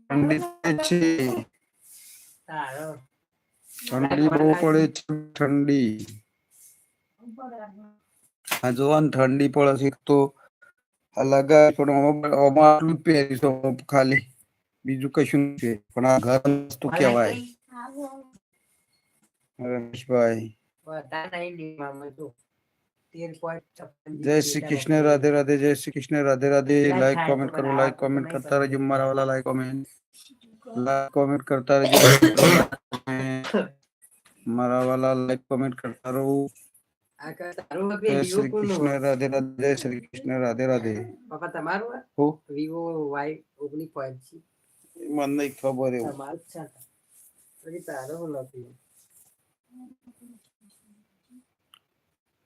ઠંડી ઠંડી બહુ પડે છે. ઠંડી આ જોવા ઠંડી પડે છે તો આ પણ આટલું જ પહેરીશું ખાલી બીજું કશું નથી પણ આ ઘર વસ્તુ કહેવાય રમેશભાઈ જય શ્રી કૃષ્ણ રાધે રાધે જય શ્રી કૃષ્ણ રાધે રાધે. લાઈક કોમેન્ટ કરો લાઈક કોમેન્ટ કરતા રહેજો. મારા વાલા લાઈક કોમેન્ટ લાઈક કોમેન્ટ કરતા રહેજો. મારા વાલા લાઈક કોમેન્ટ કરતા રહો. જય શ્રી કૃષ્ણ રાધે રાધે જય શ્રી કૃષ્ણ રાધે રાધે. પપ્પા તમારું હું? વિવો વાય ઓગણી પોઈન્ટ છે. મને નહીં ખબર એવું. તારો હા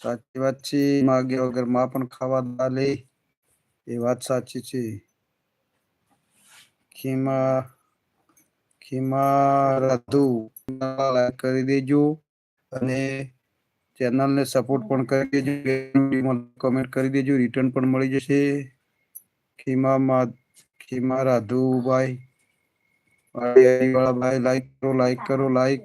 સાચી વાત છે. માગે વગરમાં પણ ખાવા દાલે એ વાત સાચી છે. ખીમા ખીમા રાધુ કરી દેજો અને ચેનલને સપોર્ટ પણ કરી દેજો. કમેન્ટ કરી દેજો. રિટર્ન પણ મળી જશે. ખીમા ખીમા રાધુભાઈ વાળા ભાઈ લાઈક કરો લાઈક કરો લાઈક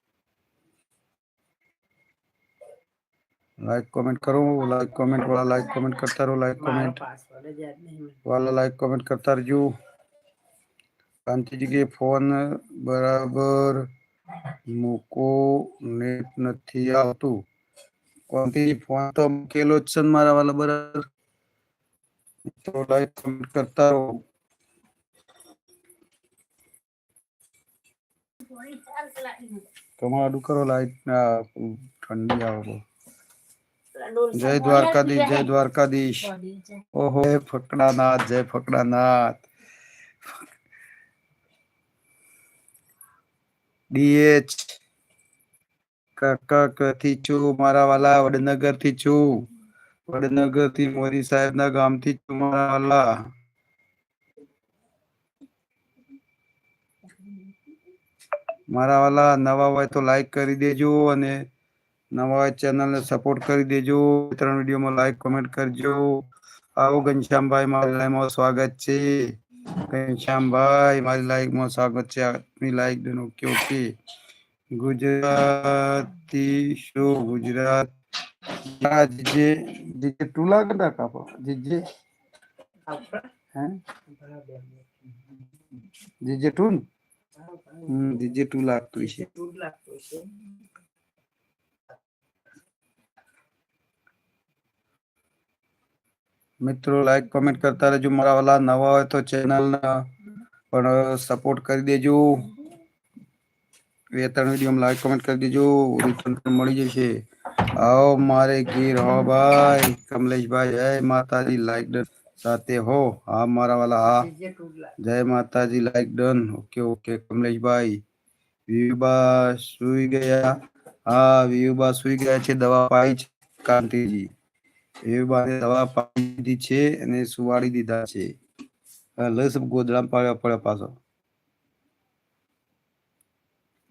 લાઈક કોમેન્ટ કરો લાઈક કોમેન્ટ વાળા લાઈક કોમેન્ટ કરતા રહો લાઈક મારો કોમેન્ટ પાસવર્ડ જ યાદ નહીં મને. વાલા લાઈક કોમેન્ટ કરતા રહેજો શાંતિજી કે ફોન બરાબર મૂકો નેટ નથી આવતું કોંતી ફોન તો મૂકેલો જ છે ને મારા વાલા બરાબર તો લાઈક કોમેન્ટ કરતા રહો તમારું કરો લાઈટ ના ઠંડી આવે બહુ. જય દ્વારકાધીશ જય દ્વારકાધીશ. ઓહો ફકડાનાથ જય ફકડાનાથ. ડીએચ કાકા થી છું મારા વાલા વડનગરથી છું. વડનગરથી મોદી સાહેબ ના ગામથી છું મારા વાલા. મારા વાલા નવા હોય તો લાઈક કરી દેજો અને નવા હોય ચેનલને સપોર્ટ કરી દેજો ત્રણ વિડીયોમાં લાઈક કોમેન્ટ કરજો આવો ઘનશ્યામભાઈ મારી લાઈવમાં સ્વાગત છે ઘનશ્યામભાઈ મારી લાઈવમાં સ્વાગત છે આપની like done okay okay Gujarati show Gujarat આ જીજે જીજે ટુલા કદા કાપો જીજે હે જીજે ટુ ને હમ જીજે ટુ લાગતું છે મિત્રો લાઈક કોમેન્ટ કરતા રહેજો મારા વાલા નવા હોય તો ચેનલ પણ સપોર્ટ કરી દેજો બે ત્રણ વિડીયો લાઈક કોમેન્ટ કરી દેજો રિટર્ન પણ મળી જશે આવો મારે ગીર હો ભાઈ કમલેશભાઈ જય માતાજી લાઈક ડન સાથે હો હા મારા વાલા હા બીજે દૂર લાગ- જય માતાજી like done okay okay Kamleshbhai વિયુબા સુઈ ગયા હા વિયુબા સુઈ ગયા છે દવા પાઈ છે કાંતિજી વિયુબાને દવા પાડી દીધી છે અને સુવાડી દીધા છે. લસ ગોદડા પાડ્યા પડે પાછો.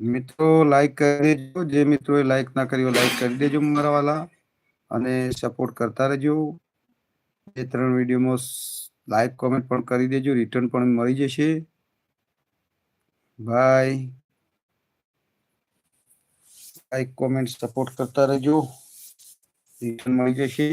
મિત્રો લાઈક કરી દેજો. જે મિત્રોએ લાઈક ના કર્યો લાઈક કરી દેજો મારા વાલા. અને સપોર્ટ કરતા રહેજો. બે ત્રણ વિડીયોમાં લાઈક કોમેન્ટ પણ કરી દેજો. રિટર્ન પણ મળી જશે. બાય લાઈક કોમેન્ટ સપોર્ટ કરતા રહેજો. মহিষী